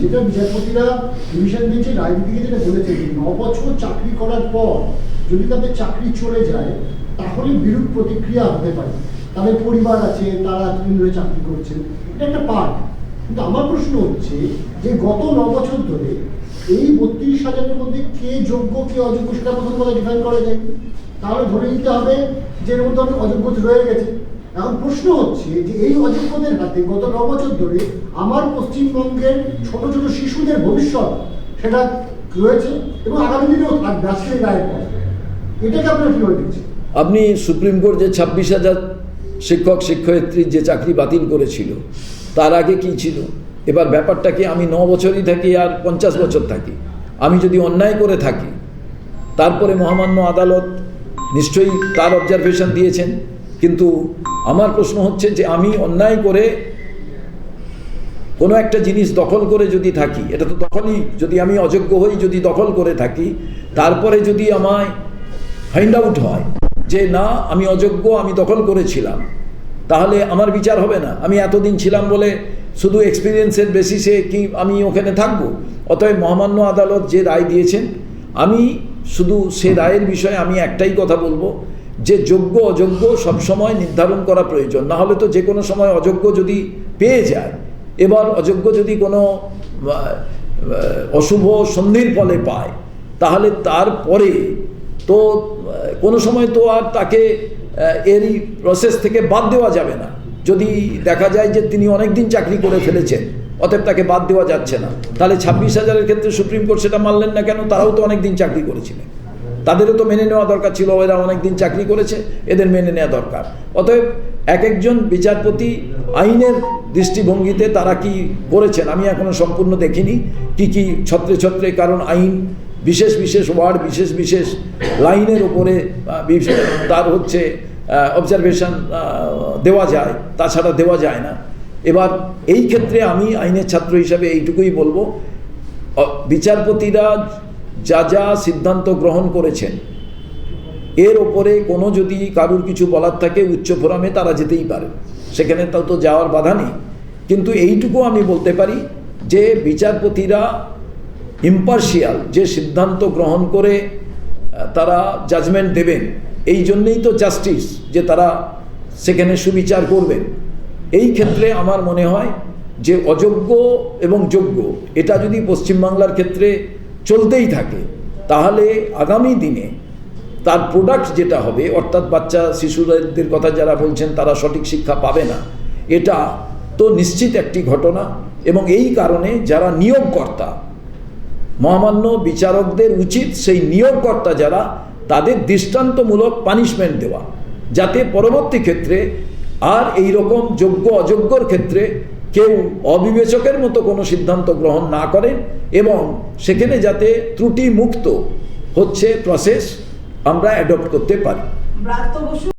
যেটা বিচারপতিরা ডিভিশন বেঞ্চে গিয়ে যেটা বলেছে ন বছর চাকরি করার পর যদি তাদের চাকরি চলে যায়, তাহলে বিরূপ প্রতিক্রিয়া হতে পারে। তাদের পরিবার আছে, তারা এতদিন ধরে চাকরি করছেন এটা একটা পার্ট কিন্তু আমার প্রশ্ন হচ্ছে যে গত ন বছর ধরে এই বত্রিশ হাজারের মধ্যে কে যোগ্য, কে অযোগ্য সেটা প্রথম কথা ডিফাইন করা যায়। তাহলে ধরে নিতে হবে যে এর মধ্যে অনেক অযোগ্য রয়ে গেছে। এখন প্রশ্ন হচ্ছে যে এই অযোগ্যদের হাতে গত ন বছর ধরে আমার পশ্চিমবঙ্গের ছোট ছোট শিশুদের ভবিষ্যৎ সেটা রয়েছে এবং আগামী দিনেও থাকবে এই রায়ের এটাকে আপনারা কীভাবে দেখছেন? আপনি সুপ্রিম কোর্ট যে ছাব্বিশ হাজার শিক্ষক শিক্ষয়িত্রীর যে চাকরি বাতিল করেছিল, তার আগে কি ছিল? এবার ব্যাপারটা কি, আমি ন বছরই থাকি আর পঞ্চাশ বছর থাকি। আমি যদি অন্যায় করে থাকি, তারপরে মহামান্য আদালত নিশ্চয়ই তার অবজারভেশন দিয়েছেন। কিন্তু আমার প্রশ্ন হচ্ছে যে আমি অন্যায় করে কোনো একটা জিনিস দখল করে যদি থাকি, এটা তো দখলই, যদি আমি অযোগ্য হই যদি দখল করে থাকি, তারপরে যদি আমায় ফাইন্ড আউট হয় যে না, আমি অযোগ্য, আমি দখল করেছিলাম, তাহলে আমার বিচার হবে না। আমি এতদিন ছিলাম বলে শুধু এক্সপিরিয়েন্সের বেসিসে কি আমি ওখানে থাকব? অতএব মহামান্য আদালত যে রায় দিয়েছেন, আমি শুধু সে রায়ের বিষয়ে আমি একটাই কথা বলব যে যোগ্য অযোগ্য সবসময় নির্ধারণ করা প্রয়োজন। না হলে তো যে কোনো সময় অযোগ্য যদি পেয়ে যায়, এবার অযোগ্য যদি কোনো অশুভ সন্ধির ফলে পায়, তাহলে তারপরে তো কোনো সময় তো আর তাকে এরই প্রসেস থেকে বাদ দেওয়া যাবে না। যদি দেখা যায় যে তিনি অনেক দিন চাকরি করে ফেলেছেন, অতএব তাকে বাদ দেওয়া যাচ্ছে না। তাহলে ছাব্বিশ হাজারের ক্ষেত্রে সুপ্রিম কোর্ট সেটা মানলেন না কেন? তারাও তো অনেক দিন চাকরি করেছিলেন। তাদেরও তো মেনে নেওয়া দরকার ছিল, এরা অনেক দিন চাকরি করেছে, এদের মেনে নেওয়া দরকার। অতএব এক একজন বিচারপতি আইনের দৃষ্টিভঙ্গিতে তারা কি করেছেন, আমি এখনও সম্পূর্ণ দেখিনি, কি কি ছত্রে ছত্রে, কারণ আইন বিশেষ বিশেষ ওয়ার্ড, বিশেষ বিশেষ লাইনের উপরে তার হচ্ছে অবজারভেশন দেওয়া যায়, তাছাড়া দেওয়া যায় না। এবার এই ক্ষেত্রে আমি আইনের ছাত্র হিসাবে এইটুকুই বলব বিচারপতিরা যা যা সিদ্ধান্ত গ্রহণ করেছেন, এর ওপরে কোনো যদি কারুর কিছু বলার থাকে উচ্চ ফোরামে তারা যেতেই পারে। সেখানে তাও তো যাওয়ার বাধা নেই। কিন্তু এইটুকু আমি বলতে পারি যে বিচারপতিরা ইম্পার্শিয়াল যে সিদ্ধান্ত গ্রহণ করে তারা জাজমেন্ট দেবেন, এই জন্যেই তো জাস্টিস যে তারা সেখানে সুবিচার করবেন। এই ক্ষেত্রে আমার মনে হয় যে অযোগ্য এবং যোগ্য, এটা যদি পশ্চিমবাংলার ক্ষেত্রে চলতেই থাকে। তাহলে আগামী দিনে তার প্রোডাক্ট যেটা হবে, অর্থাৎ বাচ্চা, শিশুদের কথা যারা বলছেন, তারা সঠিক শিক্ষা পাবে না। এটা তো নিশ্চিত একটি ঘটনা এবং এই কারণে যারা নিয়োগকর্তা, মহামান্য বিচারকদের উচিত সেই নিয়োগকর্তা যারা, তাদের দৃষ্টান্তমূলক পানিশমেন্ট দেওয়া। যাতে পরবর্তী ক্ষেত্রে আর এই রকম যোগ্য অযোগ্যর ক্ষেত্রে কেউ অবিবেচকের মতো কোনো সিদ্ধান্ত গ্রহণ না করেন এবং সেখানে যাতে ত্রুটি মুক্ত হচ্ছে প্রসেস আমরা অ্যাডপ্ট করতে পারি।